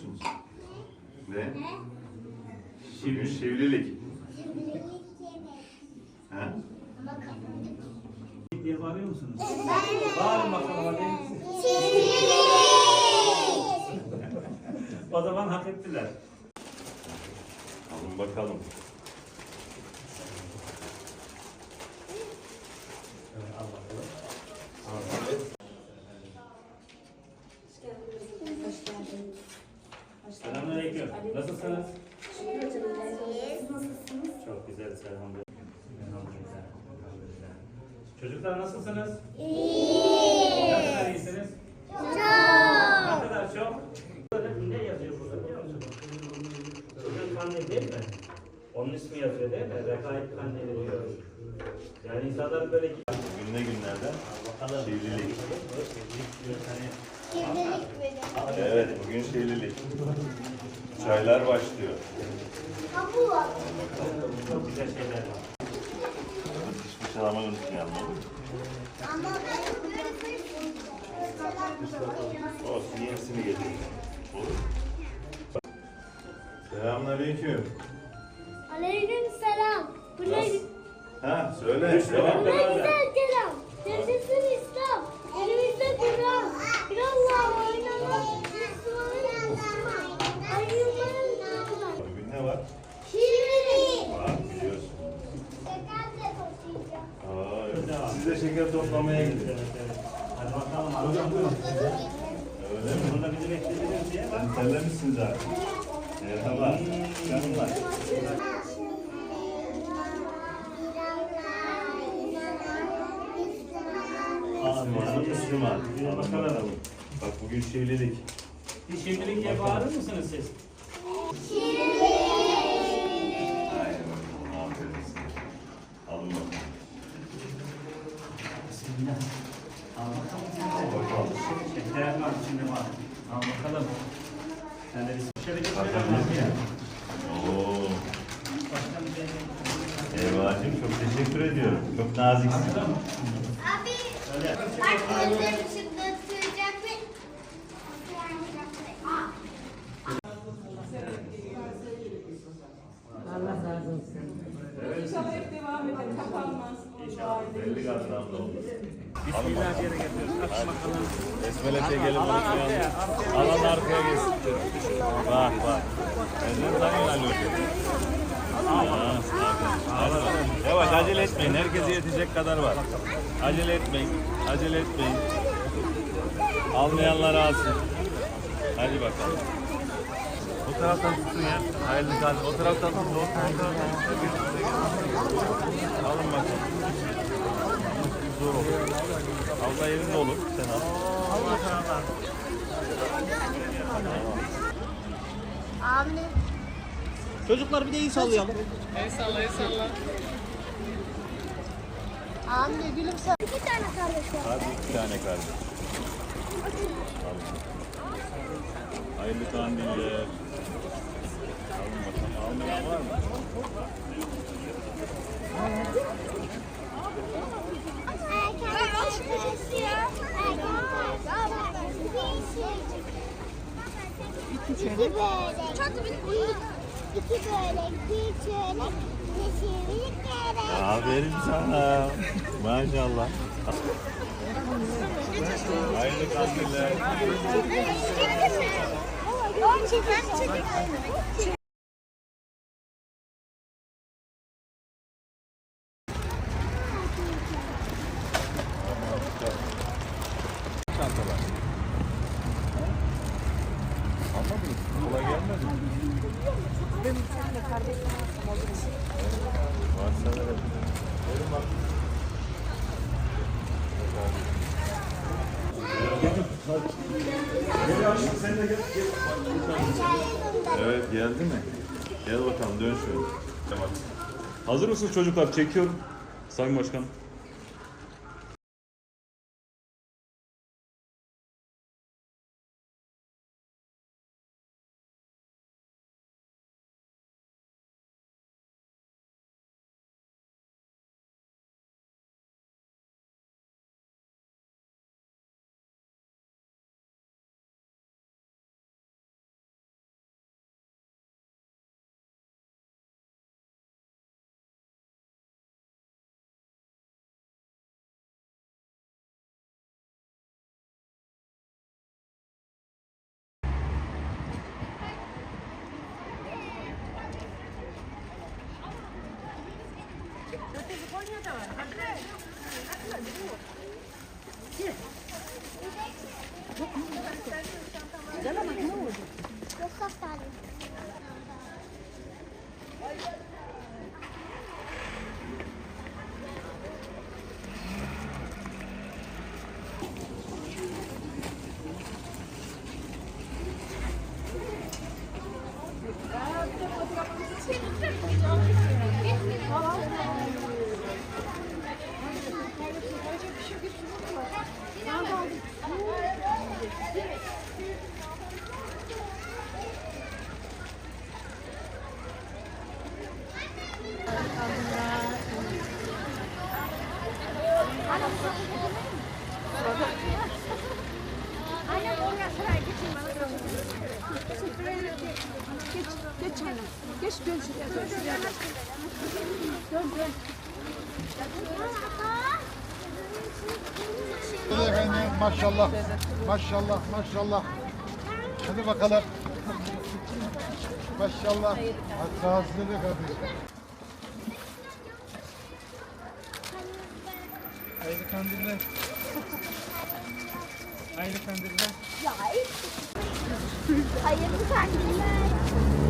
musunuz? Ne? Bugün şivlilik. Ha? diye bağırıyor musunuz? Bağırın bakalım hadi. O zaman hak ettiler. Alın bakalım. Evet, al bakalım. Selamünaleyküm. Nasılsınız? Çok güzel elhamdülillah. Elhamdülillah. Elhamdülillah. Çocuklar nasılsınız? İyi. Ne kadar iyisiniz? Çok. Ne kadar çok? Böyle ne yazıyor burada biliyor musunuz? Bugün kandil değil mi? Onun ismi yazıyor değil mi? Rekaip kandili diyor. Yani insanlar böyle Bugün ne günlerden? bakalım. Şivlilik. Hani Evet, bugün şivlilik. Çaylar başlıyor. Çok güzel şeyler var. Almayı unutmayalım. olur mu? Olsun, yenisini getireyim. Olur mu? Selamünaleyküm. Aleyküm selam. Bu ne, Nasıl? Ha, söyle. Üç Devam. defa. bu ne güzel kelam. Yaşasın İslam. Elimizde Kur'an. Bir Allah'a oynamak. Müslümanın Müslüman. Ayrılmanın Müslüman. Bugün ne var? Şirin. Var, biliyorsun. Şeker de taşıyacağım. Aa, evet. Devam. Siz de şeker toplamaya gidin. Evet, evet. Hadi bakalım. Hadi buyurun. Öyle beklediğiniz diye bak. Sen terlemişsin zaten. Merhaba. Canımlar. Müslüman. Bakalım. bakalım. Bak bugün şivlilik. Bir şimdilik diye bağırır mısınız siz? Aynen bakalım. Aferin size. Alın bakalım. Bismillah. Al bakalım de. Bakalım. Şeker var içinde var. Al bakalım. Sen de bir şöyle ya. Oo. Şey. Eyvah'cığım çok teşekkür ediyorum. Çok naziksin. Abi Öyle. bak gözlerim şıklatacak ve Allah razı olsun. İnşallah hep devam eder, kapanmaz. İnşallah. Belli gazdan da olur. Bismillah bakalım. Besmele çekelim. Alan arkaya. Geçsin. Bak bak. Benden tanıyor Ali Hoca. Yavaş acele etmeyin. Herkese yetecek kadar var. Acele etmeyin. Acele etmeyin. Almayanlar alsın. Hadi bakalım. O taraftan tutun ya. Hayırlı kalın. O taraftan tutun. O taraftan tutun. Alın bakalım. Zor olur. Abla yerinde olur. Sen al. Amin. Çocuklar bir de iyi sallayalım. Amin gülümse. İki tane kardeş var. Hadi iki tane kardeş. Hayırlı kandiller. Alın bakalım. Almayan var mı? İki börek. İki börek, bir gerek. Aferin sana. Maşallah. Hayırlı kandiller. Çantalar. Ha? Anladın mı? Kolay gelmedi mi? Varsa verelim. Verin bak. Evet geldi mi? Gel bakalım dön şöyle. Tamam. Hazır mısınız çocuklar? Çekiyorum. Sayın Dala, magnuod. Geç dön şuraya dön şuraya dön. Dön dön. Hadi efendim maşallah. Maşallah maşallah. Hadi bakalım. Maşallah. Rahatsızlık hadi. Hayırlı kandiller. Hayırlı kandiller. Hayırlı kandiller.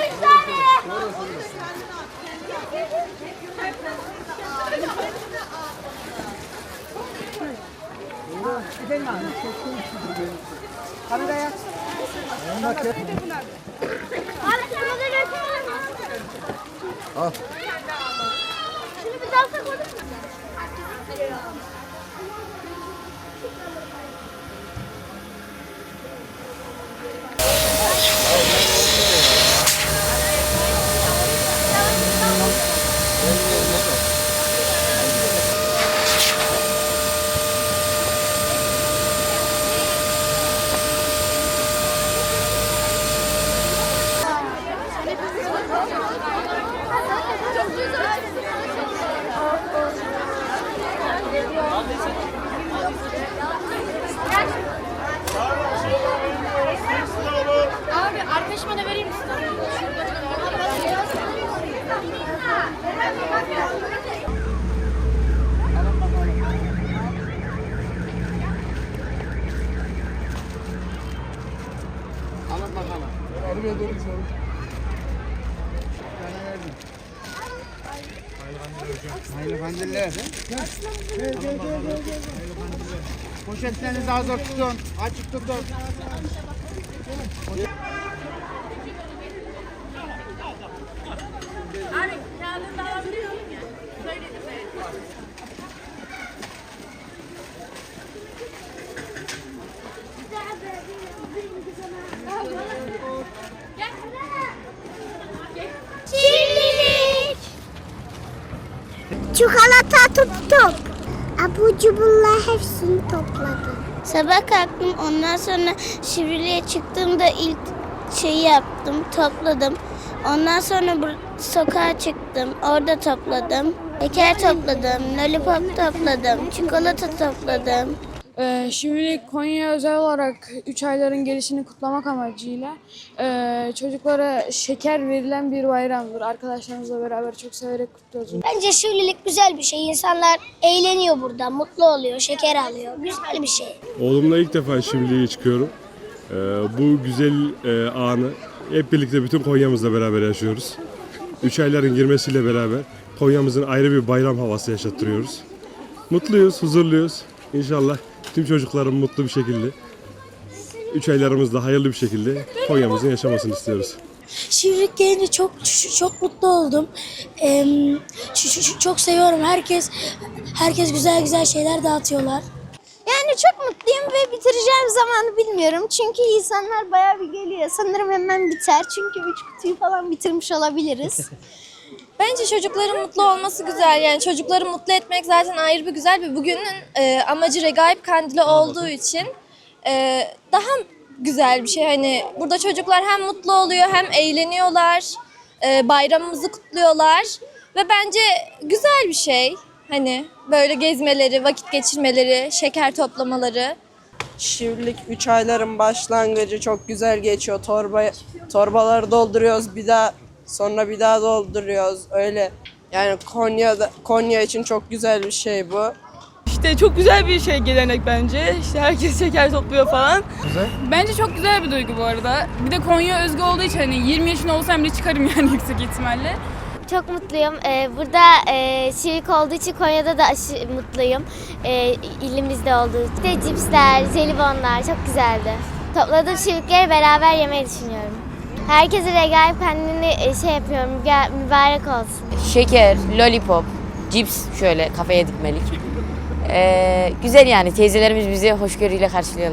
poşet daha büyük. Al. Şunu bir tak olur mu? Arabaya doğru gidelim. Hayırlı kandiller. Poşetlerinizi hazır tutun. Açık tutun. Şimdilik. Tuttum. Abu cuburlar hepsini topladım. Sabah kalktım ondan sonra Şivri'ye çıktığımda ilk şeyi yaptım topladım. Ondan sonra bu sokağa çıktım orada topladım. Şeker topladım, lollipop topladım, çikolata topladım. Ee, şimdi Konya özel olarak 3 ayların gelişini kutlamak amacıyla e, çocuklara şeker verilen bir bayramdır. Arkadaşlarımızla beraber çok severek kutluyoruz. Bence Şivrilik güzel bir şey. İnsanlar eğleniyor burada, mutlu oluyor, şeker alıyor. Güzel bir şey. Oğlumla ilk defa Şivli'ye çıkıyorum. Ee, bu güzel e, anı hep birlikte bütün Konya'mızla beraber yaşıyoruz. Üç ayların girmesiyle beraber Konya'mızın ayrı bir bayram havası yaşattırıyoruz. Mutluyuz, huzurluyuz. İnşallah tüm çocukların mutlu bir şekilde, üç aylarımızda hayırlı bir şekilde Konya'mızın yaşamasını istiyoruz. Şivrik gelince çok çok mutlu oldum. Çok seviyorum. Herkes herkes güzel güzel şeyler dağıtıyorlar. Yani çok mutluyum ve bitireceğim zamanı bilmiyorum. Çünkü insanlar bayağı bir geliyor. Sanırım hemen biter. Çünkü üç kutuyu falan bitirmiş olabiliriz. Bence çocukların mutlu olması güzel. Yani çocukları mutlu etmek zaten ayrı bir güzel bir bugünün e, amacı Regaip Kandili olduğu için e, daha güzel bir şey. Hani burada çocuklar hem mutlu oluyor hem eğleniyorlar. E, bayramımızı kutluyorlar ve bence güzel bir şey. Hani böyle gezmeleri, vakit geçirmeleri, şeker toplamaları. Şivrilik 3 ayların başlangıcı çok güzel geçiyor. Torba torbaları dolduruyoruz bir daha sonra bir daha dolduruyoruz. Öyle yani Konya'da Konya için çok güzel bir şey bu. İşte çok güzel bir şey gelenek bence. İşte herkes şeker topluyor falan. Bence çok güzel bir duygu bu arada. Bir de Konya özgü olduğu için hani 20 yaşında olsam bile çıkarım yani yüksek ihtimalle. Çok mutluyum. Ee, burada e, Şivik olduğu için Konya'da da aşı mutluyum. Ee, ilimizde olduğu için. İşte cipsler, jelibonlar çok güzeldi. Topladığım şivikleri beraber yemeyi düşünüyorum. Herkese regaip kendini e, şey yapıyorum, mübarek olsun. Şeker, lollipop, cips şöyle kafaya dikmelik. Ee, güzel yani teyzelerimiz bizi hoşgörüyle karşılıyorlar.